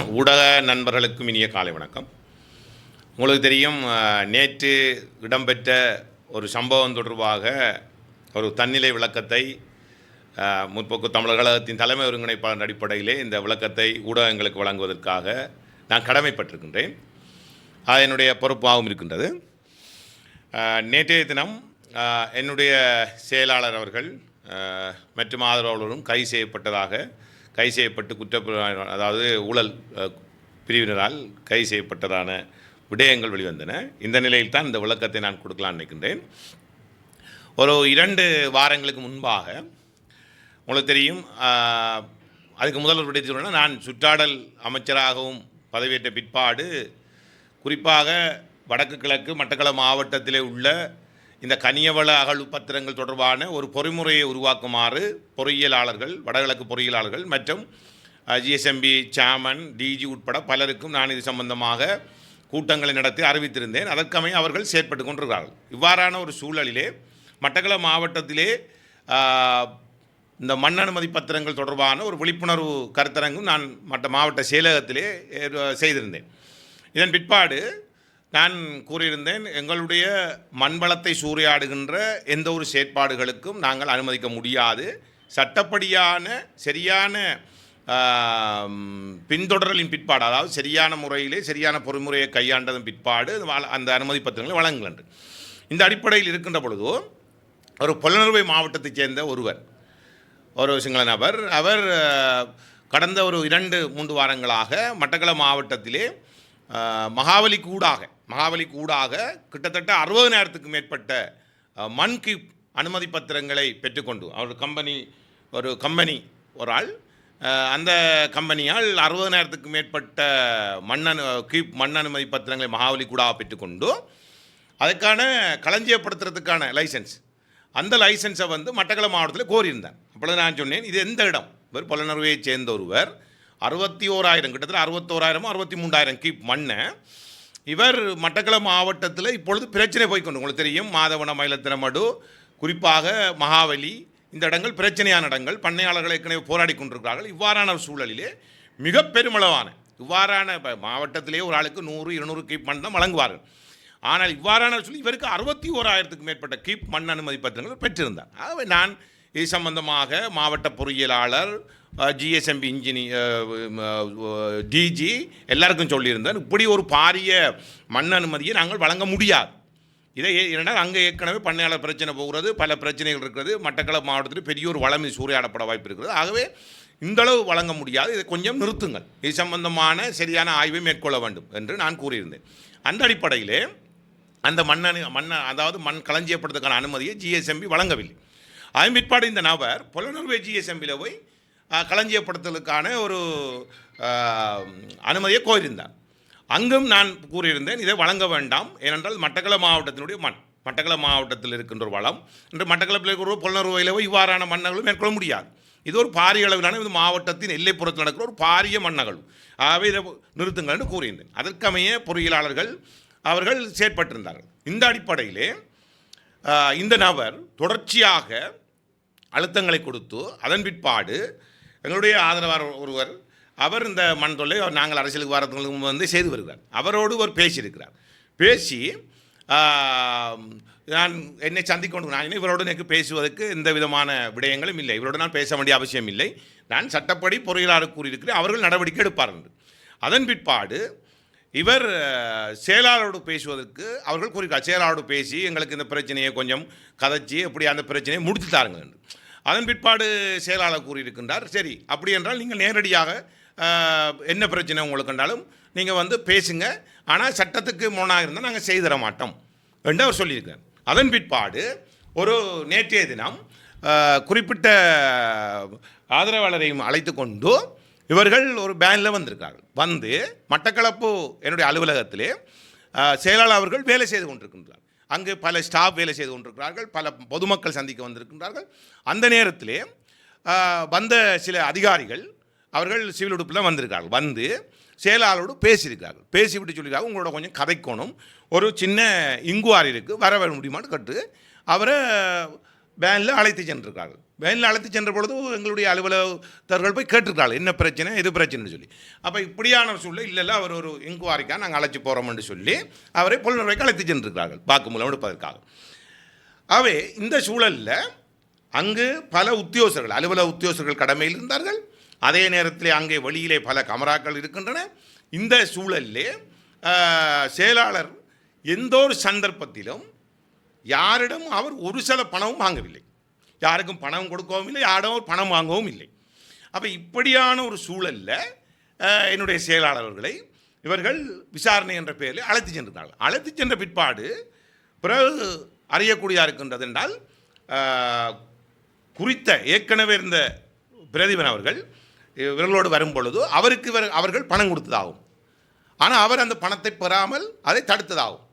ஊடக நண்பர்களுக்கும் இனிய காலை வணக்கம். உங்களுக்கு தெரியும் நேற்று இடம்பெற்ற ஒரு சம்பவம் தொடர்பாக ஒரு தன்னிலை விளக்கத்தை முற்போக்கு தமிழர் கழகத்தின் தலைமை ஒருங்கிணைப்பாளர் அடிப்படையிலே இந்த விளக்கத்தை ஊடகங்களுக்கு வழங்குவதற்காக நான் கடமைப்பட்டிருக்கின்றேன். அது என்னுடைய பொறுப்பாகவும் இருக்கின்றது. நேற்றைய தினம் என்னுடைய செயலாளர் அவர்கள் மற்றும் ஆதரவாளரும் கைது செய்யப்பட்டதாக கைது செய்யப்பட்டு குற்றப்பிர அதாவது ஊழல் பிரிவினரால் கைது செய்யப்பட்டதான விடயங்கள் வெளிவந்தன. இந்த நிலையில் தான் இந்த விளக்கத்தை நான் கொடுக்கலாம் நினைக்கின்றேன். ஒரு இரண்டு வாரங்களுக்கு முன்பாக உங்களுக்கு தெரியும் அதுக்கு முதல்வர் ஒரு விடயத்தை நான் சுற்றாடல் அமைச்சராகவும் பதவியேற்ற பிற்பாடு குறிப்பாக வடக்கு கிழக்கு மட்டக்களம் மாவட்டத்திலே உள்ள இந்த கனியவள அகழ்வு பத்திரங்கள் தொடர்பான ஒரு பொறிமுறையை உருவாக்குமாறு பொறியியலாளர்கள் வடகிழக்கு பொறியியலாளர்கள் மற்றும் ஜிஎஸ்எம்பி சாமன் டிஜி உட்பட பலருக்கும் நான் இது சம்பந்தமாக கூட்டங்களை நடத்தி அறிவித்திருந்தேன். அதற்கமைய அவர்கள் செயற்பட்டு கொண்டிருக்கிறார்கள். இவ்வாறான ஒரு சூழலிலே மட்டக்களப்பு மாவட்டத்திலே இந்த மண் அனுமதி பத்திரங்கள் தொடர்பான ஒரு விழிப்புணர்வு கருத்தரங்கும் நான் மற்ற மாவட்ட செயலகத்திலே செய்திருந்தேன். இதன் பிற்பாடு நான் கூறியிருந்தேன் எங்களுடைய மண்வளத்தை சூறையாடுகின்ற எந்த ஒரு செயற்பாடுகளுக்கும் நாங்கள் அனுமதிக்க முடியாது. சட்டப்படியான சரியான பின்தொடரலின் பிற்பாடு அதாவது சரியான முறையிலே சரியான பொறிமுறையை கையாண்டதன் பிற்பாடு அந்த அனுமதி பத்திரங்களை வழங்குகின்றன இந்த அடிப்படையில் இருக்கின்ற பொழுதோ ஒரு புலனறுவை மாவட்டத்தைச் சேர்ந்த ஒருவர் ஒரு சிங்கள நபர் அவர் கடந்த ஒரு இரண்டு மூன்று வாரங்களாக மட்டக்களப்பு மாவட்டத்திலே மகாவலி கூடாக மகாபலிக்கு கூடாக கிட்டத்தட்ட அறுபது நேரத்துக்கு மேற்பட்ட அஹ், மண் அனுமதி பத்திரங்களை பெற்றுக்கொண்டு அவர் கம்பெனி ஒரு கம்பெனி ஒரு ஆள் அந்த கம்பெனியால் அறுபது நேரத்துக்கு மேற்பட்ட மண்ணனு கீப் மண் அனுமதி பத்திரங்களை மகாவலி கூடாக பெற்றுக்கொண்டு அதுக்கான களஞ்சியப்படுத்துறதுக்கான லைசன்ஸ் அந்த லைசன்ஸை வந்து மட்டக்களப்பு மாவட்டத்தில் கோரியிருந்தேன் அப்பொழுது நான் சொன்னேன் இது எந்த இடம்? இவர் புலனறுவையை சேர்ந்த ஒருவர் அறுபத்தி ஓராயிரம் கிட்டத்தட்ட அறுபத்தோராயிரமோ அறுபத்தி மூன்றாயிரம் கீப் மண்ணை இவர் மட்டக்களப்பு மாவட்டத்தில் இப்பொழுது பிரச்சனை போய்க்கொண்டு உங்களுக்கு தெரியும் மாதவன மயிலத்திரமடு குறிப்பாக மகாவலி இந்த இடங்கள் பிரச்சனையான இடங்கள் பண்ணையாளர்கள் ஏற்கனவே போராடி கொண்டிருக்கிறார்கள். இவ்வாறான சூழலிலே மிக பெருமளவான இவ்வாறான இப்போ மாவட்டத்திலே ஒரு ஆளுக்கு நூறு இருநூறு கீப் மண் தான் வழங்குவார்கள். ஆனால் இவ்வாறான சொல்லி இவருக்கு அறுபத்தி ஓராயிரத்துக்கு மேற்பட்ட கீப் மண் அனுமதி பத்திரங்கள் பெற்றிருந்தார். ஆகவே நான் இது சம்பந்தமாக மாவட்ட பொறியியலாளர் ஜிஎஸ்எம்பி இன்ஜினியர் டிஜி எல்லாருக்கும் சொல்லியிருந்தேன். இப்படி ஒரு பாரிய மண் அனுமதியை நாங்கள் வழங்க முடியாது. இதை ஏ- ஏனென்றால் அங்கே ஏற்கனவே பண்ணையாளர் பிரச்சனை போகிறது பல பிரச்சனைகள் இருக்கிறது மட்டக்களப்பு மாவட்டத்தில் பெரிய ஒரு வளமை சூறையாடப்பட வாய்ப்பு இருக்கிறது ஆகவே இந்தளவு வழங்க முடியாது. இதை கொஞ்சம் நிறுத்துங்கள். இது சம்பந்தமான சரியான ஆய்வை மேற்கொள்ள வேண்டும் என்று நான் கூறியிருந்தேன். அந்த அடிப்படையிலே அந்த மண்ணணு மண் அதாவது மண் களஞ்சியப்படுறதுக்கான அனுமதியை ஜிஎஸ்எம்பி வழங்கவில்லை. அதன் பிற்பாடு இந்த நபர் புலனறுவை ஜிஎஸ்எம்பியில் போய் களஞ்சியப்படுத்தலுக்கான ஒரு அனுமதியை கோரியிருந்தார். அங்கும் நான் கூறியிருந்தேன் இதை வழங்க வேண்டாம். ஏனென்றால் மட்டக்களப்பு மாவட்டத்தினுடைய மண் மட்டக்களப்பு மாவட்டத்தில் இருக்கின்ற ஒரு வளம். என்று மட்டக்களப்பில் இருக்கிற ஒரு இவ்வாறான மன்னர்களும் மேற்கொள்ள முடியாது. இது ஒரு பாரிய அளவிலான இது மாவட்டத்தின் எல்லைப்புறத்தில் நடக்கிற ஒரு பாரிய மன்னகளும் ஆகவே இதை நிறுத்துங்கள் என்று கூறியிருந்தேன். அதற்கமைய பொறியியலாளர்கள் அவர்கள் செயற்பட்டிருந்தார்கள். இந்த அடிப்படையிலே இந்த நபர் தொடர்ச்சியாக அழுத்தங்களை கொடுத்து அதன் பிற்பாடு எங்களுடைய ஆதரவாளர் ஒருவர் அவர் இந்த மண் தொல்லை நாங்கள் அரசியலுக்கு வரதுக்கு முன்பு வந்து செய்து வருகிறார். அவரோடு ஒரு பேசியிருக்கிறார் பேசி நான் என்னை சந்திக்கொண்டு நான் இவரோடு எனக்கு பேசுவதற்கு எந்த விதமான விடயங்களும் இல்லை. இவரோடு நான் பேச வேண்டிய அவசியம் இல்லை. நான் சட்டப்படி பொறியியலாளர் கூறியிருக்கிறேன். அவர்கள் நடவடிக்கை எடுப்பார் என்று. அதன் பிற்பாடு இவர் செயலாளரோடு பேசுவதற்கு அவர்கள் கூறியிருக்கார் செயலாளரோடு பேசி எங்களுக்கு இந்த பிரச்சனையை கொஞ்சம் கதைச்சி அப்படி அந்த பிரச்சனையை முடித்து தாருங்கள் என்று. அதன் பிற்பாடு செயலாளர் கூறியிருக்கின்றார். சரி அப்படி என்றால் நீங்கள் நேரடியாக என்ன பிரச்சனை உங்களுக்கு என்றாலும் நீங்கள் வந்து பேசுங்க. ஆனால் சட்டத்துக்கு முன்னாக இருந்தால் நாங்கள் செய்து தர மாட்டோம் என்று அவர் சொல்லியிருக்கார் அதன் பிற்பாடு ஒரு நேற்றைய தினம் குறிப்பிட்ட ஆதரவாளரையும் அழைத்து கொண்டு இவர்கள் ஒரு பேனில் வந்திருக்கார்கள் வந்து மட்டக்களப்பு என்னுடைய அலுவலகத்திலே செயலாளர் அவர்கள் வேலை செய்து கொண்டிருக்கின்றார். அங்கு பல ஸ்டாஃப் வேலை செய்து கொண்டிருக்கிறார்கள் பல பொதுமக்கள் சந்திக்க வந்திருக்கின்றார்கள். அந்த நேரத்திலே வந்த சில அதிகாரிகள் அவர்கள் சிவில் உடுப்பில் வந்திருக்கார்கள் வந்து செயலாளரோடு பேசியிருக்கார்கள் பேசிவிட்டு சொல்லியிருக்காங்க உங்களோட கொஞ்சம் கதைக்கணும். ஒரு சின்ன இங்குவாரி இருக்குது வர வர முடியுமான்னு கட்டு அவரை வேனில் அழைத்து சென்றிருக்கார்கள். வேனில் அழைத்து சென்ற பொழுது எங்களுடைய அலுவலகத்தர்கள் போய் கேட்டிருக்காள் என்ன பிரச்சனை? எது பிரச்சனைன்னு சொல்லி. அப்போ இப்படியான சூழ்நிலை இல்லைல்ல அவர் ஒரு இன்குவாரிக்காக நாங்கள் அழைச்சி போகிறோம்னு சொல்லி அவரை புலனுரைக்கு அழைத்து சென்றிருக்கிறார்கள் வாக்குமூலம் எடுப்பதற்காக. அவை இந்த சூழலில் அங்கு பல உத்தியோகர்கள் அலுவலக உத்தியோகர்கள் கடமையில் இருந்தார்கள். அதே நேரத்தில் அங்கே வெளியிலே பல கமராக்கள் இருக்கின்றன. இந்த சூழலிலே செயலாளர் எந்த ஒரு சந்தர்ப்பத்திலும் யாரிடம் அவர் ஒரு சில பணமும் வாங்கவில்லை. யாருக்கும் பணம் கொடுக்கவும் இல்லை யாரிடம் பணம் வாங்கவும் இல்லை. அப்போ இப்படியான ஒரு சூழலில் என்னுடைய செயலாளர்களை இவர்கள் விசாரணை என்ற பெயரில் அழைத்து சென்றிருந்தார்கள். அழைத்து சென்ற பிற்பாடு பிறகு அறியக்கூடியா இருக்கின்றது என்றால் குறித்த ஏற்கனவே இருந்த பிரதிபன் அவர்கள் இவர்களோடு வரும் பொழுது அவருக்கு இவர் அவர்கள் பணம் கொடுத்ததாகும். ஆனால் அவர் அந்த பணத்தை பெறாமல் அதை தடுத்ததாகும்.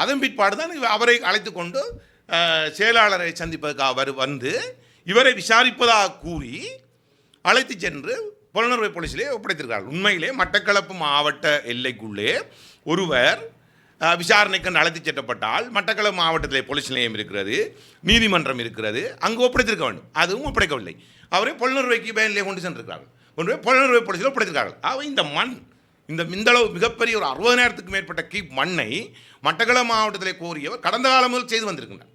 அதன் பிற்பாடு தான் அவரை அழைத்து கொண்டு செயலாளரை சந்திப்பதற்காக வரு வந்து இவரை விசாரிப்பதாக கூறி அழைத்து சென்று புலனறுவை போலீஸிலே ஒப்படைத்திருக்கிறார் உண்மையிலே மட்டக்களப்பு மாவட்ட எல்லைக்குள்ளே ஒருவர் விசாரணைக்கு அழைத்து செட்டப்பட்டால் மட்டக்களப்பு மாவட்டத்திலே போலீஸ் நிலையம் இருக்கிறது நீதிமன்றம் இருக்கிறது அங்கு ஒப்படைத்திருக்க வேண்டும். அதுவும் ஒப்படைக்கவில்லை. அவரை புலனறுவைக்கு பயனிலே கொண்டு சென்றிருக்கிறார்கள். ஒன்று புலனறுவை போலீஸில் ஒப்படைத்திருக்கிறார்கள். அவை இந்த மண் இந்த மிந்தளவு மிகப்பெரிய ஒரு அறுபதாயிரத்துக்கு மேற்பட்ட கீப் மண்ணை மட்டக்களப்பு மாவட்டத்தில் கோரியவர் கடந்த காலம் முதல் செய்து வந்திருக்கின்றார்.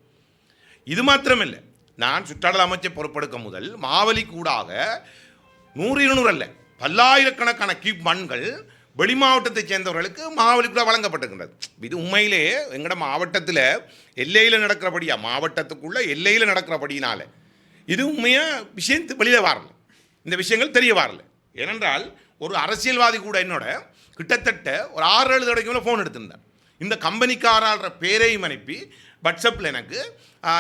இது மாத்திரமில்லை. நான் சுற்றாடல் அமைச்சர் பொறுப்பெடுக்க முதல் மாவலி கூடாக நூறு இருநூறு அல்ல பல்லாயிரக்கணக்கான கீப் மண்கள் வெளி மாவட்டத்தைச் சேர்ந்தவர்களுக்கு மாவலி கூட வழங்கப்பட்டிருக்கின்றது. இது உண்மையிலே எங்களோட மாவட்டத்தில் எல்லையில் நடக்கிறபடியா மாவட்டத்துக்குள்ளே எல்லையில் நடக்கிறபடியினால். இது உண்மையாக விஷயம் வெளியில் வரல. இந்த விஷயங்கள் தெரிய வரல. ஏனென்றால் ஒரு அரசியல்வாதி கூட என்னோட கிட்டத்தட்ட ஒரு ஆறு ஏழு தடவைக்கு ஃபோன் எடுத்திருந்தேன். இந்த கம்பெனிக்காரன்ற பேரையும் அனுப்பி வாட்ஸ்அப்பில் எனக்கு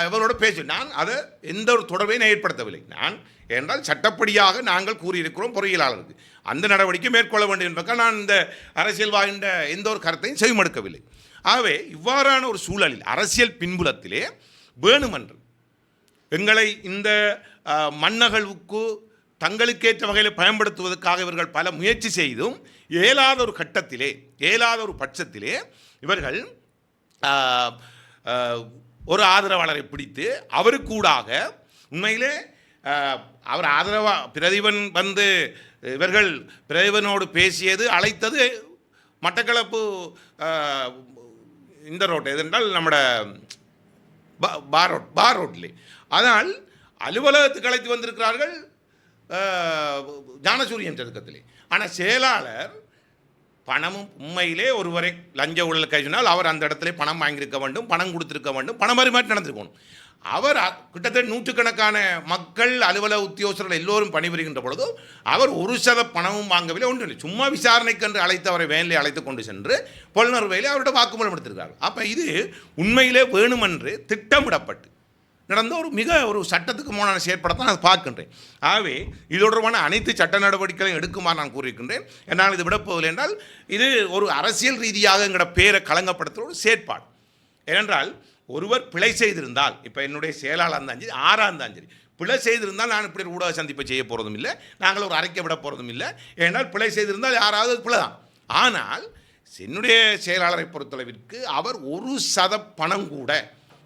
இவரோட பேச்சு. நான் அதை எந்த ஒரு தொடர்பையும் ஏற்படுத்தவில்லை. நான் என்றால் சட்டப்படியாக நாங்கள் கூறியிருக்கிறோம் பொறியியலாளருக்கு. அந்த நடவடிக்கை மேற்கொள்ள வேண்டும் என்பதற்காக நான் இந்த அரசியல்வாதின்ற எந்த ஒரு கருத்தையும் செவிமடுக்கவில்லை. ஆகவே இவ்வாறான ஒரு சூழலில் அரசியல் பின்புலத்திலே வேணுமென்று எங்களை இந்த மன்னகழ்வுக்கு தங்களுக்கேற்ற வகையில் பயன்படுத்துவதற்காக இவர்கள் பல முயற்சி செய்தும் இயலாத ஒரு கட்டத்திலே இயலாத ஒரு பட்சத்திலே இவர்கள் ஒரு ஆதரவாளரை பிடித்து அவருக்கூடாக உண்மையிலே அவர் ஆதரவா பிரதிபன் வந்து இவர்கள் பிரதிபனோடு பேசியது அழைத்தது மட்டக்களப்பு இந்த ரோட் எதென்றால் நம்மட பா- பார் ரோட் பார் ரோட்லே ஆனால் அலுவலகத்துக்கு அழைத்து வந்திருக்கிறார்கள் ஞானசூரியன் சதுக்கத்திலே. ஆனால் செயலாளர் பணமும் உண்மையிலே ஒருவரை லஞ்ச ஊழல் கைவினால் அவர் அந்த இடத்துல பணம் வாங்கியிருக்க வேண்டும் பணம் கொடுத்துருக்க வேண்டும் பணம் பரிமாற்றி நடந்திருக்கணும். அவர் கிட்டத்தட்ட நூற்றுக்கணக்கான மக்கள் அலுவலக உத்தியோகர்கள் எல்லோரும் பணிபுரிகின்ற பொழுது அவர் ஒரு சத பணமும் வாங்கவில்லை ஒன்றும் இல்லை. சும்மா விசாரணைக்கென்று அழைத்து அவரை வேனிலே அழைத்து கொண்டு சென்று பொலனறுவையிலே அவர்கிட்ட வாக்குமூலம் எடுத்திருக்கிறார் அப்போ இது உண்மையிலே வேணுமென்று திட்டமிடப்பட்டு நடந்த ஒரு மிக ஒரு சட்டத்துக்கு மூணான செயற்படத்தை நான் பார்க்கின்றேன். ஆகவே இது தொடர்பான அனைத்து சட்ட நடவடிக்கைகளையும் எடுக்குமாறு நான் கூறியிருக்கின்றேன். என்னால் இது விடப்போவதில்லை என்றால் இது ஒரு அரசியல் ரீதியாக எங்களோட பேரை களங்கப்படுத்துகிற ஒரு செயற்பாடு. ஏனென்றால் ஒருவர் பிழை செய்திருந்தால் இப்போ என்னுடைய செயலாளர் இருந்தாலும் சரி ஆறாக இருந்தாலும் சரி பிழை செய்திருந்தால் நான் இப்படி ஒரு ஊடக சந்திப்பை செய்ய போகிறதும் இல்லை நாங்கள் ஒரு அரைக்க விட போகிறதும் இல்லை. ஏனால் பிழை செய்திருந்தால் யாராவது பிழை தான் ஆனால் என்னுடைய செயலாளரை பொறுத்தளவிற்கு அவர் ஒரு சத பணம் கூட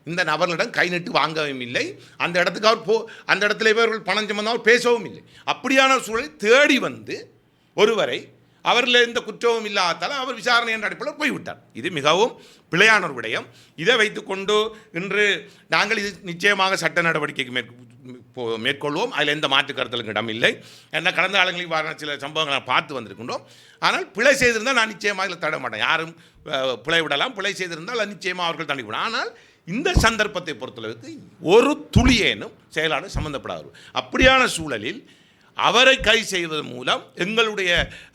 இந்த நபர்களிடம் கை நட்டு வாங்கவும் இல்லை. அந்த இடத்துக்கு அவர் போ அந்த இடத்துல இவர்கள் பணம் சம்பந்தம் அவர் பேசவும் இல்லை. அப்படியான ஒரு சூழலை தேடி வந்து ஒருவரை அவரில் எந்த குற்றமும் இல்லாதால் அவர் விசாரணை என்ற அடிப்படையில் போய்விட்டார். இது மிகவும் பிழையான ஒரு விடயம். இதை வைத்துக்கொண்டு இன்று நாங்கள் இது நிச்சயமாக சட்ட நடவடிக்கைக்கு மேற்கொ போ- மேற்கொள்வோம். அதில் எந்த மாற்று கருத்தலுக்கு இடம் இல்லை. ஏன்னா கடந்த காலங்களில் வர சில சம்பவங்களை பார்த்து வந்திருக்கின்றோம். ஆனால் பிழை செய்திருந்தால் நான் நிச்சயமாக இதில் தட மாட்டேன். யாரும் பிழை விடலாம். பிழை செய்திருந்தால் நிச்சயமாக அவர்கள் தண்டிவிடும் ஆனால் இந்த சந்தர்ப்பத்தை பொறுத்தளவுக்கு ஒரு துளியேனும் செயலாளர் சம்பந்தப்படாது. அப்படியான சூழலில் அவரை கை செய்வதன் மூலம் எங்களுடைய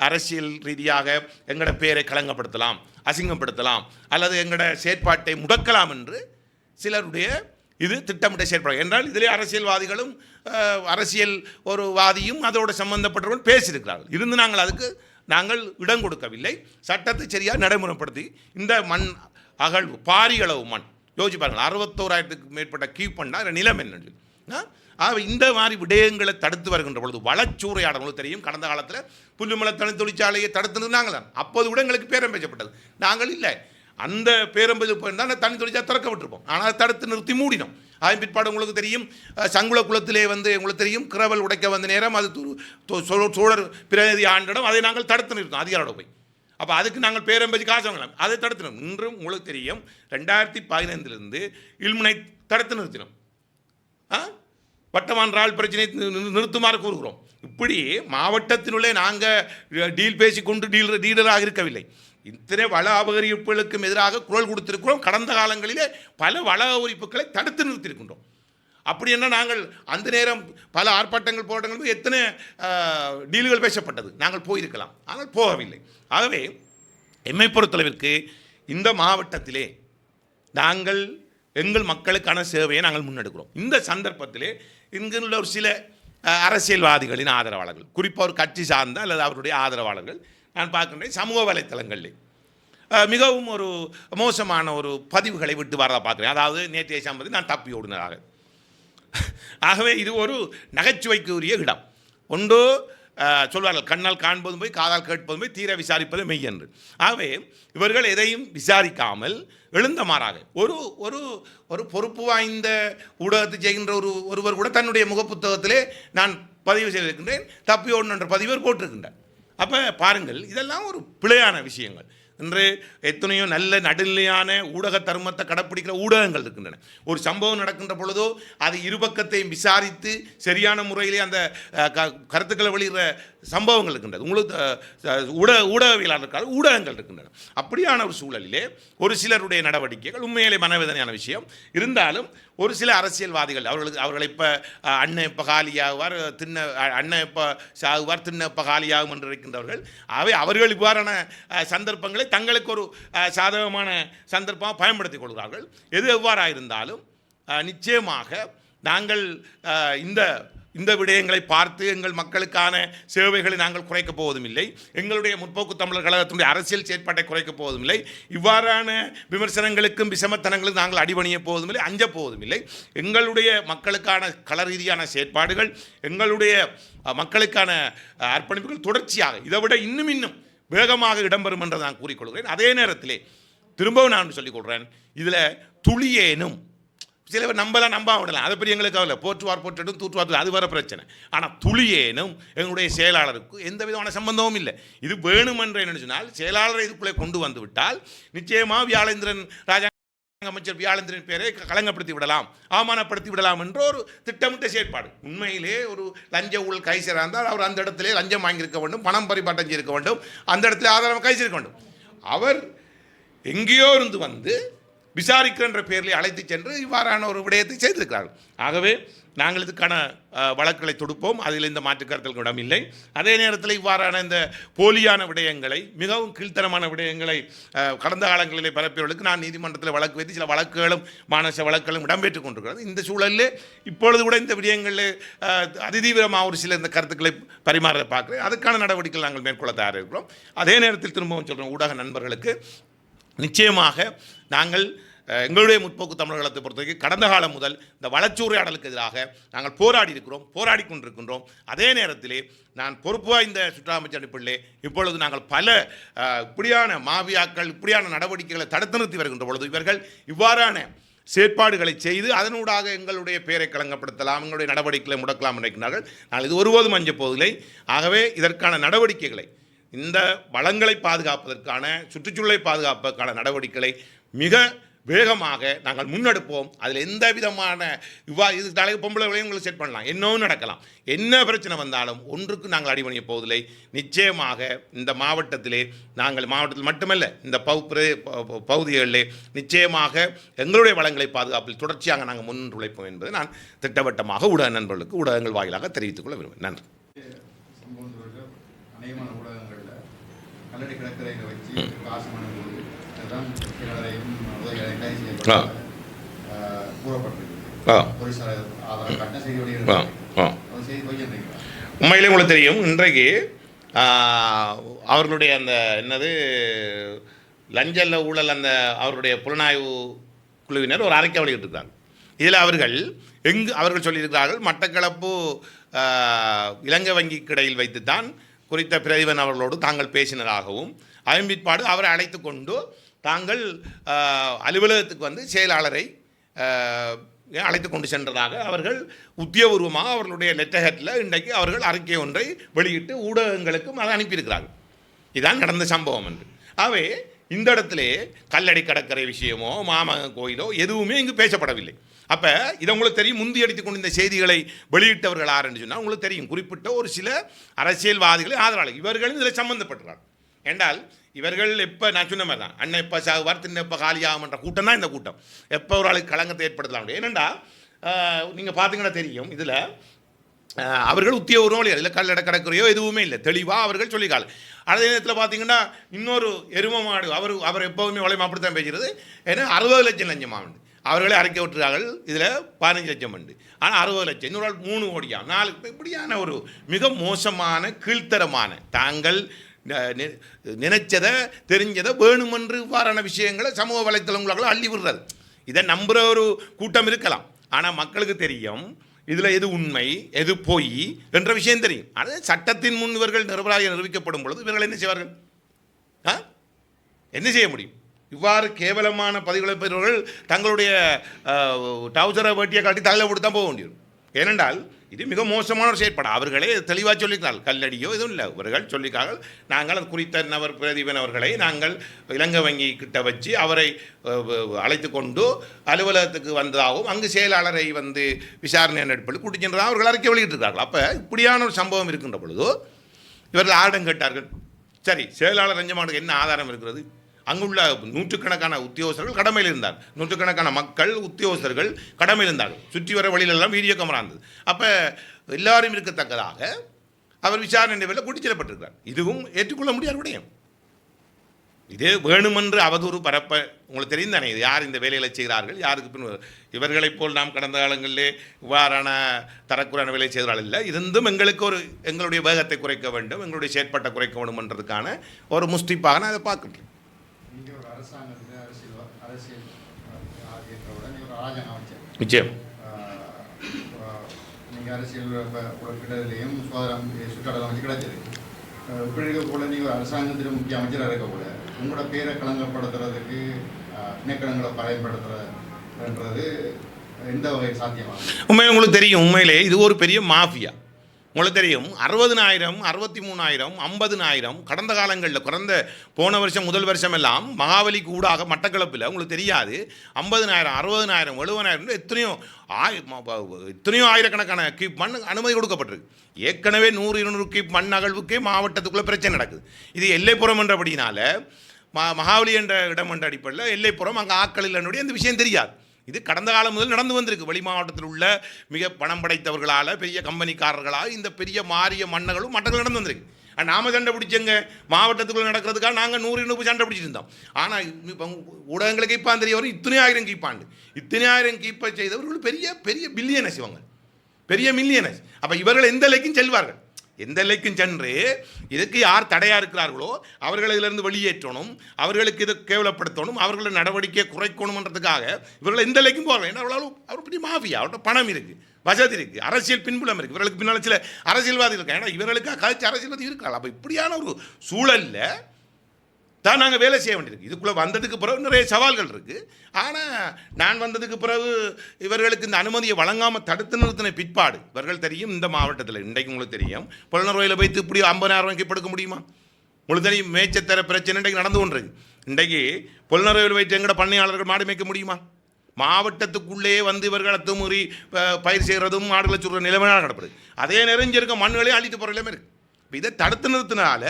அரசியல் ரீதியாக எங்களோட பேரை களங்கப்படுத்தலாம் அசிங்கப்படுத்தலாம் அல்லது எங்களோட செயற்பாட்டை முடக்கலாம் என்று சிலருடைய இது திட்டமிட்ட செயற்பாடு. என்றால் இதிலே அரசியல்வாதிகளும் அரசியல் ஒரு வாதியும் அதோடு சம்பந்தப்பட்டவர்கள் பேசியிருக்கிறார்கள். இருந்து நாங்கள் அதுக்கு நாங்கள் இடம் கொடுக்கவில்லை. சட்டத்தை சரியாக நடைமுறைப்படுத்தி இந்த மண் அகழ்வு பாரியளவு மண் யோசிச்சு பாருங்கள் அறுபத்தோராயிரத்துக்கு மேற்பட்ட கீப் பண்ணால் நிலம் என்னன்னு சொல்லி ஆக இந்த மாதிரி விடயங்களை தடுத்து வருகின்ற பொழுது வளச்சூறையாடல் உங்களுக்கு தெரியும். கடந்த காலத்தில் புல்லுமலை தனி தொழிற்சாலையை தடுத்து நாங்கள் தான் அப்போது கூட எங்களுக்கு பேரம் பேசப்பட்டது. நாங்கள் இல்லை. அந்த பேரம்பது போயிருந்தால் அந்த தனி தொழிற்சாலை திறக்க விட்டுருப்போம். ஆனால் அதை தடுத்து நிறுத்தி மூடினோம். அதன் பிற்பாடு உங்களுக்கு தெரியும் சங்குல குளத்திலே வந்து உங்களுக்கு தெரியும் கிரவல் உடைக்க வந்த நேரம் அது சோழர் பிரதிநிதி ஆண்டிடம் அதை நாங்கள் தடுத்து நிறுத்தோம் அதிகாரோட போய். அப்போ அதுக்கு நாங்கள் பேரம்பதி காசு வாங்கலாம். அதை தடுத்தினோம். இன்றும் உங்களுக்கு தெரியும் ரெண்டாயிரத்தி பதினைந்திலிருந்து இல்முனை தடுத்து நிறுத்தினோம். ஆ? வட்டமான் ரால் பிரச்சனை நிறுத்துமாறு கூறுகிறோம். இப்படி மாவட்டத்தினுள்ளே நாங்கள் டீல் பேசிக்கொண்டு டீலர் டீலராக இருக்கவில்லை. இத்தனை வள அபகரிப்புகளுக்கும் எதிராக குரல் கொடுத்திருக்கிறோம். கடந்த காலங்களிலே பல வள அபகரிப்புகளை தடுத்து நிறுத்தியிருக்கின்றோம். அப்படி என்ன நாங்கள் அந்த நேரம் பல ஆர்ப்பாட்டங்கள் போராட்டங்கள் எத்தனை டீல்கள் பேசப்பட்டது. நாங்கள் போயிருக்கலாம். ஆனால் போகவில்லை. ஆகவே எம்மை பொறுத்தளவிற்கு இந்த மாவட்டத்திலே நாங்கள் எங்கள் மக்களுக்கான சேவையை நாங்கள் முன்னெடுக்கிறோம். இந்த சந்தர்ப்பத்திலே இங்குள்ள ஒரு சில அரசியல்வாதிகளின் ஆதரவாளர்கள் குறிப்பாக ஒரு கட்சி சார்ந்த அல்லது அவருடைய ஆதரவாளர்கள் நான் பார்க்கின்றேன் சமூக வலைத்தளங்களில். மிகவும் ஒரு மோசமான ஒரு பதிவுகளை விட்டு வரதை பார்க்குறேன். அதாவது நேற்றைய சம்பதி நான் தப்பி ஓடினதாக. ஆகவே இது ஒரு நகைச்சுவைக்கு உரிய இடம். ஒன்று சொல்வார்கள் கண்ணால் காண்பதும் போய் காதால் கேட்பதும் போய் தீர விசாரிப்பது மெய் என்று. ஆகவே இவர்கள் எதையும் விசாரிக்காமல் எழுந்த மாறாக ஒரு ஒரு ஒரு பொறுப்பு வாய்ந்த ஊடகத்தை செய்கின்ற ஒரு ஒருவர் கூட தன்னுடைய முகப்புத்தகத்திலே நான் பதிவு செய்திருக்கின்றேன் தப்பி ஓடுன என்ற பதிவர் போட்டிருக்கின்றார். அப்போ பாருங்கள் இதெல்லாம் ஒரு பிழையான விஷயங்கள். இன்று எத்தனையோ நல்ல நடுநிலையான ஊடக தர்மத்தை கடைப்பிடிக்கிற ஊடகங்கள் இருக்கின்றன. ஒரு சம்பவம் நடக்கின்ற பொழுதோ அது இருபக்கத்தையும் விசாரித்து சரியான முறையிலே அந்த க- கருத்துக்களை வெளியிடுற சம்பவங்கள் இருக்கின்றது. உங்களுக்கு ஊடக ஊடகவியலாளர்கள் ஊடகங்கள் இருக்கின்றன. அப்படியான ஒரு சூழலிலே ஒரு சிலருடைய நடவடிக்கைகள் உண்மையிலே மனவேதனையான விஷயம். இருந்தாலும் ஒரு சில அரசியல்வாதிகள் அவர்களுக்கு அவர்களை இப்போ அண்ணன் இப்போ காலியாகுவார் தின்ன அண்ணன் இப்போ சாகுவார் தின்ன இப்போ காலியாகும் என்று இருக்கின்றவர்கள். அவை அவர்கள் இவ்வாறான சந்தர்ப்பங்களை தங்களுக்கு ஒரு சாதகமான சந்தர்ப்பமாக பயன்படுத்திக் கொள்கிறார்கள். எது எவ்வாறாக இருந்தாலும் நிச்சயமாக நாங்கள் இந்த இந்த விடயங்களை பார்த்து எங்கள் மக்களுக்கான சேவைகளை நாங்கள் குறைக்கப் போவதும் இல்லை எங்களுடைய முற்போக்கு தமிழர் கழகத்தினுடைய அரசியல் செயற்பாட்டை குறைக்கப் போவதும் இல்லை இவ்வாறான விமர்சனங்களுக்கும் விஷமத்தனங்களுக்கும் நாங்கள் அடிபணிய போவதும் இல்லை அஞ்சப் போவதும் இல்லை எங்களுடைய மக்களுக்கான கள ரீதியான செயற்பாடுகள் எங்களுடைய மக்களுக்கான அர்ப்பணிப்புகள் தொடர்ச்சியாக இதை விட இன்னும் இன்னும் வேகமாக இடம்பெறும் என்று நான் கூறிக்கொள்கிறேன். அதே நேரத்திலே திரும்பவும் நான் சொல்லிக் கொள்கிறேன். இதில் துளியேனும் சில பேர் நம்பலாம் நம்பாம விடலாம். அதை பற்றி எங்களுக்கு கவலை போற்றுவார் போற்றட்டும் தூற்றுவார் அது வர பிரச்சனை. ஆனால் துளியேனும் எங்களுடைய செயலாளருக்கு எந்த விதமான சம்பந்தமும் இல்லை. இது வேணுமென்ற என்ன சொன்னால் செயலாளரை இதுக்குள்ளே கொண்டு வந்து விட்டால் நிச்சயமாக வியாழேந்திரன் ராஜா அமைச்சர் வியாழேந்திரன் பேரை களங்கப்படுத்தி விடலாம். அவமானப்படுத்தி விடலாம் என்ற ஒரு திட்டமிட்ட செயற்பாடு. உண்மையிலே ஒரு லஞ்ச ஊழல் கைசராக இருந்தால் அவர் அந்த இடத்துல லஞ்சம் வாங்கியிருக்க வேண்டும் பணம் பரிபாட்டம் செய்திருக்க வேண்டும் அந்த இடத்துல ஆதாரம் கைசிருக்க வேண்டும். அவர் எங்கேயோ இருந்து வந்து விசாரிக்கின்ற பேரில் அழைத்து சென்று இவ்வாறான ஒரு விடயத்தை செய்திருக்கிறார்கள். ஆகவே நாங்கள் இதுக்கான வழக்குகளை தொடுப்போம். அதில் இந்த மாற்று இடம் இல்லை. அதே நேரத்தில் இவ்வாறான இந்த போலியான விடயங்களை மிகவும் கீழ்த்தரமான விடயங்களை கடந்த காலங்களிலே பரப்பியவர்களுக்கு நான் நீதிமன்றத்தில் வழக்கு வைத்து சில வழக்குகளும் மானச வழக்குகளும் இடம்பெற்றுக் கொண்டிருக்கிறது. இந்த சூழலில் இப்பொழுது கூட இந்த விடயங்களில் அதிதீவிரமாக ஒரு சில இந்த கருத்துக்களை பரிமாற பார்க்குறேன். அதுக்கான நடவடிக்கைகள் நாங்கள் மேற்கொள்ள தயாராக இருக்கிறோம். அதே நேரத்தில் திரும்பவும் சொல்கிறோம் ஊடக நண்பர்களுக்கு நிச்சயமாக நாங்கள் எங்களுடைய முற்போக்கு தமிழர்களத்தை பொறுத்தவரைக்கும் கடந்த காலம் முதல் இந்த வளச்சூறையாடலுக்கு எதிராக நாங்கள் போராடி இருக்கிறோம் போராடி கொண்டிருக்கின்றோம். அதே நேரத்திலே நான் பொறுப்பு வாய்ந்த சுற்றுலா அமைச்சர் அடிப்படையிலே இப்பொழுது நாங்கள் பல இப்படியான மாவியாக்கள் இப்படியான நடவடிக்கைகளை தடுத்து நிறுத்தி வருகின்ற பொழுது இவர்கள் இவ்வாறான செயற்பாடுகளை செய்து அதனூடாக எங்களுடைய பெயரை களங்கப்படுத்தலாம் எங்களுடைய நடவடிக்கைகளை முடக்கலாம் நினைக்கிறார்கள். நான் இது ஒருபோதும் அஞ்ச போவதில்லை ஆகவே இதற்கான நடவடிக்கைகளை இந்த வளங்களை பாதுகாப்பதற்கான சுற்றுச்சூழலை பாதுகாப்பதற்கான நடவடிக்கைகளை மிக வேகமாக நாங்கள் முன்னெடுப்போம். அதில் எந்த விதமான விவா இது தலைவர் பொம்பளை உங்களுக்கு செட் பண்ணலாம். என்னவும் நடக்கலாம். என்ன பிரச்சனை வந்தாலும் ஒன்றுக்கு நாங்கள் அடிபணிய போவதில்லை. நிச்சயமாக இந்த மாவட்டத்திலே நாங்கள் மாவட்டத்தில் மட்டுமல்ல இந்த பகு ப- பகுதிகளிலே நிச்சயமாக எங்களுடைய வளங்களை பாதுகாப்பில் தொடர்ச்சியாக நாங்கள் முன் உழைப்போம் என்பதை நான் திட்டவட்டமாக ஊடக நண்பர்களுக்கு ஊடகங்கள் வாயிலாக தெரிவித்துக் கொள்ள விரும்புகிறேன். நன்றி சம்பவம் தொடர்பாக அநேகமான ஊடகங்களில் கல்லடி கடற்கரையில் வச்சு காசு பண்ணும்போது அதுதான் சிலரையும் கைது உண்மையிலே உங்களுக்கு தெரியும் இன்றைக்கு அவர்களுடைய அந்த என்னது லஞ்சல்ல ஊழல் அந்த அவருடைய புலனாய்வு குழுவினர் ஒரு அறிக்கை வெளியிட்டிருக்காங்க இதில் அவர்கள் எங்கு அவர்கள் சொல்லியிருக்கிறார்கள் மட்டக்களப்பு இலங்கை வங்கி கிடையில் வைத்துத்தான் குறித்த பிரதிவன் அவர்களோடு தாங்கள் பேசினதாகவும் அதன் பிற்பாடு அவரை அழைத்து கொண்டு தாங்கள் அலுவலகத்துக்கு வந்து செயலாளரை அழைத்து கொண்டு சென்றதாக அவர்கள் உத்தியபூர்வமாக அவர்களுடைய லெட்டகத்தில் இன்றைக்கு அவர்கள் அறிக்கை ஒன்றை வெளியிட்டு ஊடகங்களுக்கும் அதை அனுப்பியிருக்கிறார்கள். இதுதான் நடந்த சம்பவம் என்று. ஆகவே இந்த இடத்துல கல்லடி கடற்கரை விஷயமோ மாமக கோயிலோ எதுவுமே இங்கு பேசப்படவில்லை. அப்போ இதை உங்களுக்கு தெரியும் முந்தி அடித்துக் கொண்டு இந்த செய்திகளை வெளியிட்டவர்கள் யாருன்னு சொன்னால் உங்களுக்கு தெரியும். குறிப்பிட்ட ஒரு சில அரசியல்வாதிகளை ஆதரவாளர் இவர்களும் இதில் சம்மந்தப்பட்டுறாங்க என்றால் இவர்கள் எப்போ நான் சொன்ன மாதிரி தான் அண்ணன் எப்போ சாகுவார் தின்ன எப்போ காலியாகும்ன்ற கூட்டம் தான் இந்த கூட்டம். எப்போ ஒரு ஆளுக்கு களங்கத்தை ஏற்படுத்தலாம் ஏனெண்டா நீங்கள் பார்த்தீங்கன்னா தெரியும் இதில் அவர்கள் அவர்கள் உத்தியோகபூர்வம் இல்லை கல்லட கடற்கரையோ எதுவுமே இல்லை. தெளிவாக அவர்கள் சொல்லிக்கால அதே நேரத்தில் பார்த்தீங்கன்னா இன்னொரு எரும மாடு அவர் அவர் எப்போவுமே வளையம் அப்படித்தான் பேசுகிறது ஏன்னா அறுபது லட்சம் லஞ்சம் ஆண்டு அவர்களே அரைக்க விட்டுறார்கள். இதில் பதினஞ்சு லட்சம் உண்டு. ஆனால் அறுபது லட்சம். இன்னொரு ஆள் மூணு கோடியா? நாலு. இப்படியான ஒரு மிக மோசமான கீழ்த்தரமான தாங்கள் நினைச்சதை தெரிஞ்சதை வேணுமென்று இவ்வாறான விஷயங்களை சமூக வலைத்தளங்களால் அள்ளி விடுறது. இதை நம்புகிற ஒரு கூட்டம் இருக்கலாம். ஆனால் மக்களுக்கு தெரியும் இதில் எது உண்மை எது பொய் என்ற விஷயம் தெரியும். அதாவது சட்டத்தின் முன் இவர்கள் நிரபராக நிரூபிக்கப்படும் பொழுது இவர்கள் என்ன செய்வார்கள்? ஆ? என்ன செய்ய முடியும்? இவ்வாறு கேவலமான பதிவுகளை பெறுவர்கள் தங்களுடைய டவுசரை வேட்டியை காட்டி தலையில் போட்டு தான் போக வேண்டியது. ஏனென்றால் இது மிக மோசமான ஒரு செயற்பாடு. அவர்களே தெளிவாக சொல்லிக்கிறார்கள் கல்லடியோ எதுவும் இல்லை. இவர்கள் சொல்லிக்கிறார்கள் நாங்கள் அது குறித்த நபர் பிரதீபன் அவர்களை நாங்கள் இலங்கை வங்கி கிட்ட வச்சு அவரை அழைத்து கொண்டு அலுவலகத்துக்கு வந்ததாகவும் அங்கு செயலாளரை வந்து விசாரணை நடிப்பில் கூட்டி சென்றதாக அவர்கள் அறிக்கை வெளியிட்டிருக்கிறார்கள். அப்போ இப்படியான ஒரு சம்பவம் இருக்கின்ற பொழுது இவர்கள் ஆடம் கேட்டார்கள். சரி செயலாளர் ரஞ்சமானுக்கு என்ன ஆதாரம் இருக்கிறது? அங்குள்ள நூற்றுக்கணக்கான உத்தியோகஸ்தர்கள் கடமையில் இருந்தார் நூற்றுக்கணக்கான மக்கள் உத்தியோகஸ்தர்கள் கடமையில் இருந்தார்கள். சுற்றி வர வழியிலெல்லாம் வீடியோ கேமரா இருந்தது. அப்போ எல்லாரும் இருக்கத்தக்கதாக அவர் விசாரணை நிலையில் கூட்டிச் செல்லப்பட்டிருக்கிறார் இதுவும் ஏற்றுக்கொள்ள முடியாத விடயம். இது வேணுமென்று அவதூறு பரப்ப உங்களுக்கு தெரியும் தானே இது யார் இந்த வேலைகளை செய்கிறார்கள் யாருக்கு பின் இவர்களைப் போல் நாம் கடந்த காலங்களிலே இவ்வாறான தரக்குறான வேலை செய்கிறார்கள் இல்லை. இருந்தும் எங்களுக்கு ஒரு எங்களுடைய வேகத்தை குறைக்க வேண்டும் எங்களுடைய செயற்பட்ட குறைக்க வேண்டும்ன்றதுக்கான ஒரு முஸ்டிப்பாக நான் அதை பார்க்குறேன் நீங்கள் ஒரு அரசாங்கத்தில் அரசியல் அரசியல் ஆகியவற்றுடன் நீங்கள் ஒரு ராஜன் அமைச்சர் நிச்சயம். அரசியல் கிட்டதுலேயும் சுகாதாரம் சுற்றாடலாம் வச்சு கிடைச்சது இப்படி இருக்க போல நீங்கள் அரசாங்கத்தில் முக்கிய அமைச்சராக இருக்க கூட உங்களோட பேரை களங்கப்படுத்துறதுக்கு அஹ், இனக்கணங்களை பயன்படுத்துறதுன்றது எந்த வகை சாத்தியமாகும்? உண்மையில் உங்களுக்கு தெரியும் உண்மையிலே இது ஒரு பெரிய மாஃபியா. உங்களுக்கு தெரியும் அறுபதுனாயிரம் அறுபத்தி மூணாயிரம் ஐம்பதுனாயிரம் கடந்த காலங்களில் குறைந்த போன வருஷம் முதல் வருஷம் எல்லாம் மகாபலிக்கு கூடாக மட்டக்களப்பில் உங்களுக்கு தெரியாது ஐம்பதுனாயிரம் அறுபதுனாயிரம் எழுபதாயிரம் எத்தனையோ ஆய் ம- எத்தனையோ ஆயிரக்கணக்கான கீப் மண் அனுமதி கொடுக்கப்பட்டிருக்கு. ஏற்கனவே நூறு இருநூறு கீப் மண் அகழ்வுக்கே மாவட்டத்துக்குள்ளே பிரச்சனை நடக்குது. இது எல்லைப்புறம் என்றபடினால ம மகாபலி என்ற இடம் என்ற அடிப்படையில் எல்லைப்புறம் அங்கே ஆக்கள் இல்லைன்னுடைய அந்த விஷயம் தெரியாது. இது கடந்த காலம் முதல் நடந்து வந்திருக்கு. வெளி மாவட்டத்தில் உள்ள மிக பணம் படைத்தவர்களால் பெரிய கம்பெனிக்காரர்களால் இந்த பெரிய மாறிய மன்னர்களும் மட்டங்கள் நடந்து வந்திருக்கு. நாம சண்டை பிடிச்சங்க. மாவட்டத்துக்குள்ள நடக்கிறதுக்காக நாங்கள் நூறு நூறு சண்டை பிடிச்சிருந்தோம் ஆனால் இப்போ ஊடகங்களுக்கு இப்போ தெரிய வரும். இத்தனை ஆயிரம் கீப்பாண்டு. இத்தனை ஆயிரம் கீப்பை செய்தவர்கள் பெரிய பெரிய பில்லியனஸ் இவங்க. பெரிய மில்லியனஸ் அப்போ இவர்கள் எந்த நிலைக்கும் செல்வார்கள். எந்த எல்லைக்கும் சென்று இதுக்கு யார் தடையாக இருக்கிறார்களோ அவர்களை இதிலிருந்து வெளியேற்றணும் அவர்களுக்கு இதை கேவலப்படுத்தணும் அவர்களோட நடவடிக்கையை குறைக்கணுன்றதுக்காக இவர்கள் எந்த எல்லைக்கும் போகலாம் ஏன்னா அவ்வளோ அவர் பெரிய மாஃபியா அவர்கிட்ட பணம் இருக்குது வசதி இருக்குது அரசியல் பின்புலம் இருக்குது இவர்களுக்கு பின்னால் சில அரசியல்வாதி இருக்காங்க. ஏன்னா இவர்களுக்கு கழிச்சு அரசியல்வாதி இருக்கலாம் அப்போ இப்படியான ஒரு சூழலில் தான் நாங்கள் வேலை செய்ய வேண்டியிருக்கு. இதுக்குள்ளே வந்ததுக்கு பிறகு நிறைய சவால்கள் இருக்குது ஆனால் நான் வந்ததுக்கு பிறகு இவர்களுக்கு இந்த அனுமதியை வழங்காமல் தடுத்து நிறுத்தின பிற்பாடு இவர்கள் தெரியும் இந்த மாவட்டத்தில் இன்றைக்கு உங்களுக்கு தெரியும் புலனர்வையில் வைத்து இப்படி ஐம்பதாயிரம் ரூபாய்க்கு படுக்க முடியுமா? உங்களுக்கு தெரியும் மேய்ச்சத்தர பிரச்சனை இன்றைக்கு நடந்து கொண்டிருக்கு. இன்றைக்கு புலனர்வையில் வைத்து எங்கட பண்ணையாளர்கள் மாடு மேய்க்க முடியுமா? மாவட்டத்துக்குள்ளேயே வந்து இவர்கள் அத்துமீறி ப- பயிர் செய்கிறதும் மாடுகளை சொல்கிற நிலைமையாக கிடப்படுது அதே நிறைஞ்சிருக்க மண்ணுகளையும் அழித்து போகிற நிலைமை இருக்குது இப்போ இதை தடுத்து நிறுத்தினால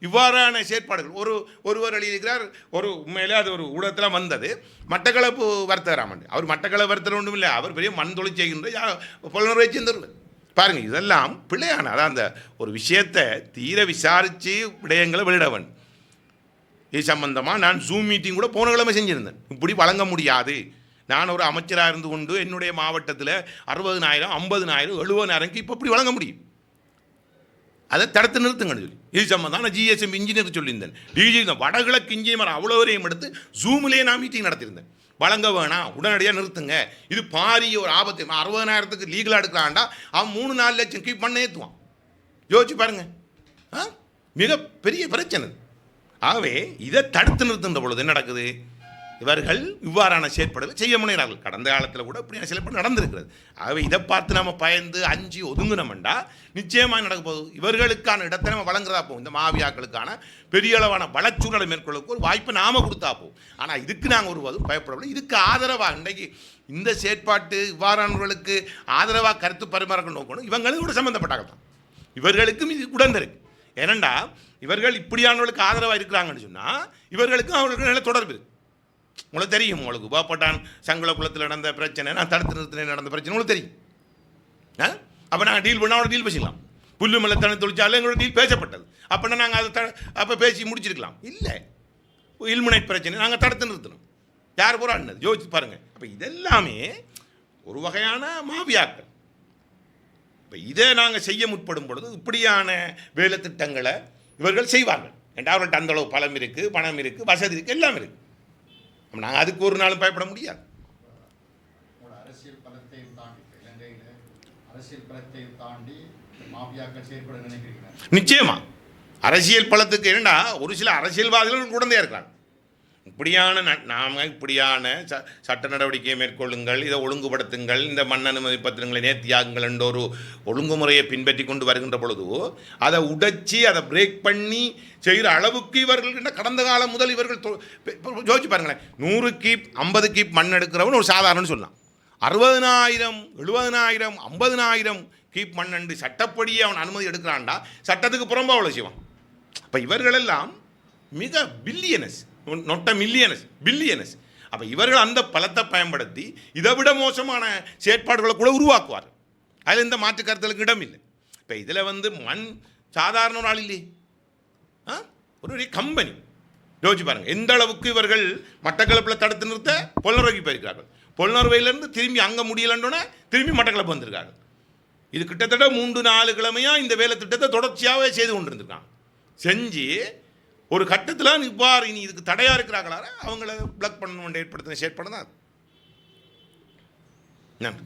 இவ்வாறான செயற்பாடுகள். ஒரு ஒருவர் எழுதியிருக்கிறார் ஒரு உண்மையிலே அது ஒரு ஊடகத்தில் வந்தது. மட்டக்களப்பு வர்த்தகராமன். அவர் மட்டக்களப்பு வர்த்தகர் ஒன்றும் இல்லை. அவர் பெரிய மண் தொழில் செய்கின்ற யா- புலனர்வை சேர்ந்தவர் பாருங்கள் இதெல்லாம் பிள்ளையான அதான் அந்த ஒரு விஷயத்தை தீர விசாரித்து விடயங்களை வெளியிட வேண்டும் இது சம்பந்தமாக நான் ஜூம் மீட்டிங் கூட போன கிழமை செஞ்சுருந்தேன். இப்படி வழங்க முடியாது. நான் ஒரு அமைச்சராக இருந்து கொண்டு என்னுடைய மாவட்டத்தில் அறுபதுனாயிரம் ஐம்பதுனாயிரம் எழுபதாயிரம்க்கு இப்போ இப்படி வழங்க முடியும். அதை தடுத்து நிறுத்துங்கன்னு சொல்லி. இது சம்மந்தான் நான் ஜிஎஸ்எம் இன்ஜினியர் சொல்லியிருந்தேன். டிஜி வடகிழக்கு இன்ஜினியர் அவ்வளோவரையும் எடுத்து ஜூமிலே நான் மீட்டிங் நடத்தியிருந்தேன். வழங்க வேணாம் உடனடியாக நிறுத்துங்க. இது பாரிய ஒரு ஆபத்து. அறுபதனாயிரத்துக்கு லீகலாக எடுக்கிறான்டா அவன் மூணு நாலு லட்சம் கீப் பண்ண ஏற்றுவான் யோசிச்சு பாருங்க. ஆ? மிக பெரிய பிரச்சனை. ஆகவே இதை தடுத்து நிறுத்துன்ற பொழுது என்ன நடக்குது? இவர்கள் இவ்வாறான செயற்பாடுகள் செய்ய முனைகிறார்கள். கடந்த காலத்தில் கூட இப்படியான செயல்பாடு நடந்திருக்கிறது. ஆகவே இதை பார்த்து நம்ம பயந்து அஞ்சு ஒதுங்கினோம்டா நிச்சயமாக நடக்க போகுது. இவர்களுக்கான இடத்தை நம்ம வழங்குறதா போகும். இந்த மாவியாக்களுக்கான பெரிய அளவான வளச்சூழலை மேற்கொள்ளக்கு ஒரு வாய்ப்பை நாம கொடுத்தா போகும். ஆனால் இதுக்கு நாங்கள் ஒருவதும் பயப்படவில்லை. இதுக்கு ஆதரவாக இன்றைக்கு இந்த செயற்பாட்டு இவ்வாறானவர்களுக்கு ஆதரவாக கருத்து பரிமாறங்கள் நோக்கணும். இவங்களும் கூட சம்மந்தப்பட்டாங்க தான் இவர்களுக்கும் இது உடந்திருக்கு ஏனண்டா இவர்கள் இப்படியானவர்களுக்கு ஆதரவாக இருக்கிறாங்கன்னு சொன்னால் இவர்களுக்கும் அவர்களுக்கு நல்ல தொடர்பு இருக்குது உங்களுக்கு தெரியும் உங்களுக்கு போப்பட்டான் சங்கல குளத்தில் நடந்த பிரச்சனை நான் தடுத்து நிறுத்தின நடந்த பிரச்சனை உங்களுக்கு தெரியும். ஆ? அப்போ நாங்கள் டீல் பண்ணால் அவனை டீல் பேசிக்கலாம். புல்லு மலை தனி தொழிற்சாலை எங்களோட டீல் பேசப்பட்டது. அப்படின்னா நாங்கள் அதை த அப்போ பேசி முடிச்சிருக்கலாம். இல்லை. இல்முனை பிரச்சனை நாங்கள் தடுத்து நிறுத்தணும். யார் போராடினது? யோசிச்சு பாருங்கள் அப்போ இதெல்லாமே ஒரு வகையான மாவியாக்கள். இப்போ இதை நாங்கள் செய்ய முற்படும் பொழுது இப்படியான வேலை திட்டங்களை இவர்கள் செய்வார்கள். ரெண்டாவது அவர்கள்ட்ட பலம் இருக்குது பணம் இருக்குது வசதி இருக்குது எல்லாம் இருக்குது நாங்கள் அதுக்கு ஒரு நாளும் பயப்பட முடியாது. நிச்சயமா. அரசியல் பலத்துக்கு என்னடா ஒரு சில அரசியல்வாதிகள் குழந்தையா இருக்கிறாங்க. இப்படியான ந- நாம இப்படியான ச சட்ட நடவடிக்கையை மேற்கொள்ளுங்கள் இதை ஒழுங்குபடுத்துங்கள் இந்த மண் அனுமதி பத்திரங்களை நேர்த்தியாகுங்கள் என்ற ஒரு ஒழுங்குமுறையை பின்பற்றி கொண்டு வருகின்ற பொழுது அதை உடைச்சி அதை பிரேக் பண்ணி செய்கிற அளவுக்கு இவர்கள் கடந்த காலம் முதல் இவர்கள் தொ- யோசிச்சு பாருங்களேன். நூறு கீப் ஐம்பது கீப் மண் எடுக்கிறவன் ஒரு சாதாரணன்னு சொல்லலாம். அறுபதனாயிரம் எழுபதனாயிரம் ஐம்பதனாயிரம் கீப் மண்ணண்டு சட்டப்படியே அவன் அனுமதி எடுக்கிறான்டா சட்டத்துக்கு புறம்பா அவ்வளோ செய்வான் அப்போ இவர்களெல்லாம் மிக பில்லியனஸ் நொட்ட மில்லியனஸ் பில்லியனஸ் அப்போ இவர்கள் அந்த பலத்தை பயன்படுத்தி இதை விட மோசமான செயற்பாடுகளை கூட உருவாக்குவார் அதில் இந்த மாற்று கருத்தலுக்கு இடம் இல்லை இப்போ இதில் வந்து மண் சாதாரண ஒரு ஆள் இல்லையே. ஆ? ஒரு கம்பெனி யோசிச்சு பாருங்க. எந்த அளவுக்கு இவர்கள் மட்டக்களப்பில் தடுத்து நிறுத்த பொல்லநறுவைக்கு போயிருக்கிறார்கள். பொல்லநறுவையிலேருந்து திரும்பி அங்கே முடியலன்றோன்னே திரும்பி மட்டக்களப்பு வந்திருக்காங்க. இது கிட்டத்தட்ட மூன்று நாலு கிழமையாக இந்த வேலை திட்டத்தை தொடர்ச்சியாகவே செய்து கொண்டிருந்திருக்காங்க. செஞ்சு ஒரு கட்டத்தில் இவ்வாறு இனி இதுக்கு தடையாக இருக்கிறாங்களா அவங்கள பிளக் பண்ணணும் ஏற்படுத்தின செயற்பாடு பண்ணதான். நன்றி.